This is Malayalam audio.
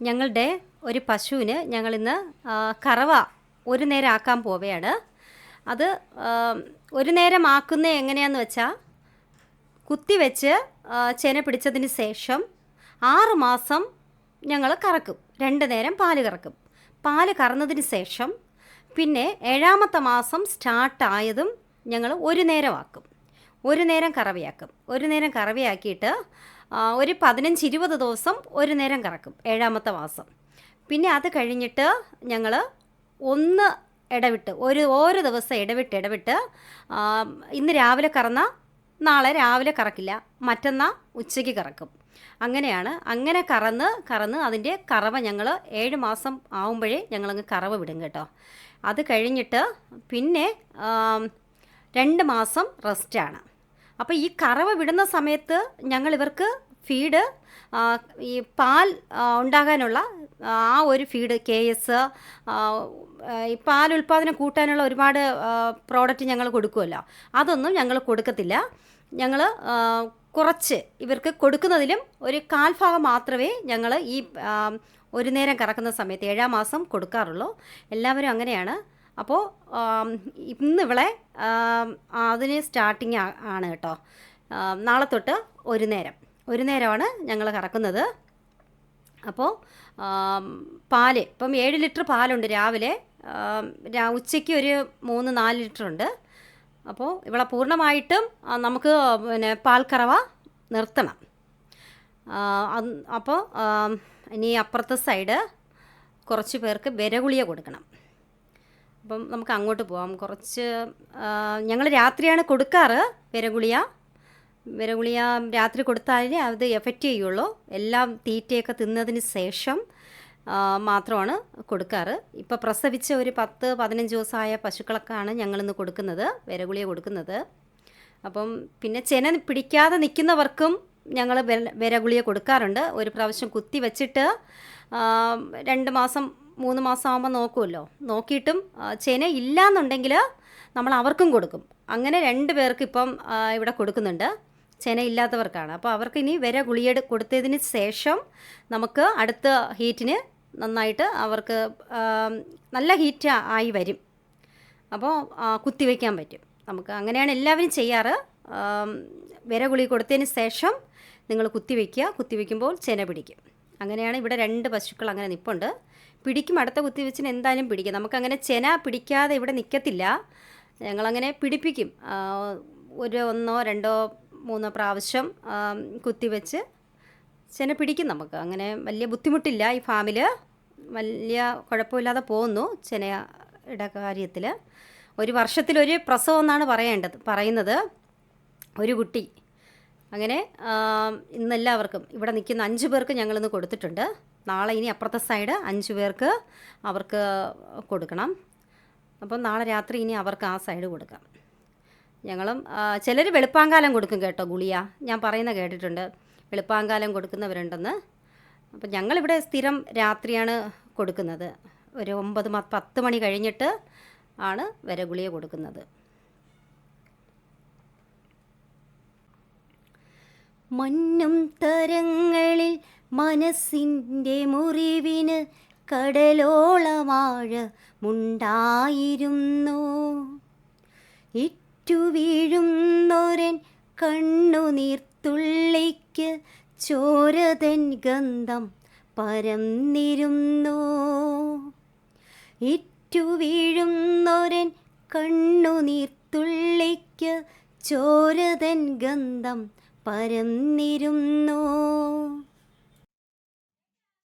ഞങ്ങളുടെ ഒരു പശുവിന് ഞങ്ങളിന്ന് കറവ ഒരു നേരം ആക്കാൻ പോവുകയാണ്. അത് ഒരു നേരം ആക്കുന്നത് എങ്ങനെയാണെന്ന് വെച്ചാൽ കുത്തിവെച്ച് ചേന പിടിച്ചതിന് ശേഷം ആറ് മാസം ഞങ്ങൾ കറക്കും. രണ്ട് നേരം പാൽ കറക്കും. പാൽ കറന്നതിന് ശേഷം പിന്നെ ഏഴാമത്തെ മാസം സ്റ്റാർട്ടായതും ഞങ്ങൾ ഒരു നേരമാക്കും ഒരു നേരം കറവയാക്കും. ഒരു നേരം കറവയാക്കിയിട്ട് ഒരു പതിനഞ്ച് ഇരുപത് ദിവസം ഒരു നേരം കറക്കും ഏഴാമത്തെ മാസം. പിന്നെ അത് കഴിഞ്ഞിട്ട് ഞങ്ങൾ ഒന്ന് ഇടവിട്ട് ഒരു ഓരോ ദിവസം ഇടവിട്ട് ഇടവിട്ട് ഇന്ന് രാവിലെ കറന്ന നാളെ രാവിലെ കറക്കില്ല മറ്റന്നാൾ ഉച്ചയ്ക്ക് കറക്കും. അങ്ങനെയാണ് അങ്ങനെ കറന്ന് കറന്ന് അതിന്റെ കറവ ഞങ്ങൾ ഏഴ് മാസം ആവുമ്പോഴേ ഞങ്ങളങ്ങ് കറവ വിടും കേട്ടോ. അത് കഴിഞ്ഞിട്ട് പിന്നെ രണ്ട് മാസം റെസ്റ്റാണ് അപ്പോൾ ഈ കറവ വിടുന്ന സമയത്ത് ഞങ്ങൾ ഇവർക്ക് ഫീഡ് ഈ പാൽ ഉണ്ടാകാനുള്ള ആ ഒരു ഫീഡ് കെ എസ് ഈ പാൽ ഉൽപ്പാദനം കൂട്ടാനുള്ള ഒരുപാട് പ്രോഡക്റ്റ് ഞങ്ങൾ കൊടുക്കുമല്ലോ അതൊന്നും ഞങ്ങൾ കൊടുക്കത്തില്ല. ഞങ്ങൾ കുറച്ച് ഇവർക്ക് കൊടുക്കുന്നതിലും ഒരു കാൽഭാഗം മാത്രമേ ഞങ്ങൾ ഈ ഒരു നേരം കറക്കുന്ന സമയത്ത് ഏഴാം മാസം കൊടുക്കാറുള്ളൂ. എല്ലാവരും അങ്ങനെയാണ്. അപ്പോൾ ഇന്ന് ഇവളെ അതിന് സ്റ്റാർട്ടിങ് ആണ് കേട്ടോ. നാളെ തൊട്ട് ഒരു നേരം. ഒരു നേരമാണ് ഞങ്ങൾ കറക്കുന്നത്. അപ്പോൾ പാൽ. ഇപ്പം ഏഴ് ലിറ്റർ പാലുണ്ട് രാവിലെ. ഉച്ചയ്ക്ക് ഒരു മൂന്ന് നാല് ലിറ്റർ ഉണ്ട്. അപ്പോൾ ഇവിടെ പൂർണമായിട്ടും നമുക്ക് പിന്നെ പാൽക്കറവ നിർത്തണം. അപ്പോൾ ഇനി അപ്പുറത്തെ സൈഡ് കുറച്ച് പേർക്ക് വിരഗുളിയ കൊടുക്കണം. അപ്പം നമുക്ക് അങ്ങോട്ട് പോവാം. കുറച്ച് ഞങ്ങൾ രാത്രിയാണ് കൊടുക്കാറ് വിരഗുളിയ. വിരഗുളിയ രാത്രി കൊടുത്താലേ അത് എഫക്റ്റ് ചെയ്യുള്ളൂ. എല്ലാം തീറ്റയൊക്കെ തിന്നതിന് ശേഷം മാത്രമാണ് കൊടുക്കാറ്. ഇപ്പോൾ പ്രസവിച്ച ഒരു പത്ത് പതിനഞ്ച് ദിവസമായ പശുക്കളൊക്കെയാണ് ഞങ്ങളിന്ന് കൊടുക്കുന്നത് വിരഗുളിയ കൊടുക്കുന്നത്. അപ്പം പിന്നെ ചെന പിടിക്കാതെ നിൽക്കുന്നവർക്കും ഞങ്ങൾ വിരഗുളിയ കൊടുക്കാറുണ്ട്. ഒരു പ്രാവശ്യം കുത്തി വെച്ചിട്ട് രണ്ട് മാസം മൂന്ന് മാസമാകുമ്പോൾ നോക്കുമല്ലോ. നോക്കിയിട്ടും ചേന ഇല്ല എന്നുണ്ടെങ്കിൽ നമ്മൾ അവർക്കും കൊടുക്കും. അങ്ങനെ രണ്ട് പേർക്ക് ഇപ്പം ഇവിടെ കൊടുക്കുന്നുണ്ട്. ചെന ഇല്ലാത്തവർക്കാണ്. അപ്പോൾ അവർക്ക് ഇനി വിര ഗുളിയെട് കൊടുത്തതിന് ശേഷം നമുക്ക് അടുത്ത ഹീറ്റിന് നന്നായിട്ട് അവർക്ക് നല്ല ഹീറ്റ് ആയി വരും. അപ്പോൾ കുത്തിവെക്കാൻ പറ്റും. നമുക്ക് അങ്ങനെയാണ് എല്ലാവരും ചെയ്യാറ്. വിര ഗുളി കൊടുത്തതിന് ശേഷം നിങ്ങൾ കുത്തിവെക്കുക കുത്തിവെക്കുമ്പോൾ ചെന പിടിക്കും. അങ്ങനെയാണ് ഇവിടെ രണ്ട് പശുക്കൾ അങ്ങനെ നിൽപ്പുണ്ട് പിടിക്കും അടുത്ത കുത്തിവെച്ചിന് എന്തായാലും പിടിക്കും. നമുക്കങ്ങനെ ചെന പിടിക്കാതെ ഇവിടെ നിൽക്കത്തില്ല ഞങ്ങളങ്ങനെ പിടിപ്പിക്കും. ഒരു ഒന്നോ രണ്ടോ മൂന്നോ പ്രാവശ്യം കുത്തിവെച്ച് ചെന പിടിക്കും നമുക്ക്. അങ്ങനെ വലിയ ബുദ്ധിമുട്ടില്ല ഈ ഫാമിൽ വലിയ കുഴപ്പമില്ലാതെ പോകുന്നു ചെനയുടെ കാര്യത്തിൽ ഒരു വർഷത്തിലൊരു പ്രസവം എന്നാണ് പറയേണ്ടത് പറയുന്നത്. ഒരു കുട്ടി അങ്ങനെ ഇന്നെല്ലാവർക്കും ഇവിടെ നിൽക്കുന്ന അഞ്ച് പേർക്ക് ഞങ്ങളിന്ന് കൊടുത്തിട്ടുണ്ട്. നാളെ ഇനി അപ്പുറത്തെ സൈഡ് അഞ്ച് പേർക്ക് അവർക്ക് കൊടുക്കണം. അപ്പം നാളെ രാത്രി ഇനി അവർക്ക് ആ സൈഡ് കൊടുക്കാം. ഞങ്ങളും ചിലർ വെളുപ്പാങ്കാലം കൊടുക്കും കേട്ടോ ഗുളിയ. ഞാൻ പറയുന്ന കേട്ടിട്ടുണ്ട്. വെളുപ്പാങ്കാലം കൊടുക്കുന്നവരുണ്ടെന്ന്. അപ്പം ഞങ്ങളിവിടെ സ്ഥിരം രാത്രിയാണ് കൊടുക്കുന്നത്. ഒരു ഒമ്പത് പത്ത് മണി കഴിഞ്ഞിട്ട് ആണ് വരഗുളിയ കൊടുക്കുന്നത്. മഞ്ഞും തരങ്ങളിൽ മനസ്സിന്റെ മുറിവിന് ഇറ്റു വീഴുന്നൊരൻ കണ്ണുനീർത്തുള്ളിക്ക് ചോരതൻ ഗന്ധം പരന്നിരുന്നു. ഇറ്റു വീഴുന്നൊരൻ കണ്ണുനീർത്തുള്ളിക്ക് ചോരതൻ ഗന്ധം പരന്നിരുന്നു.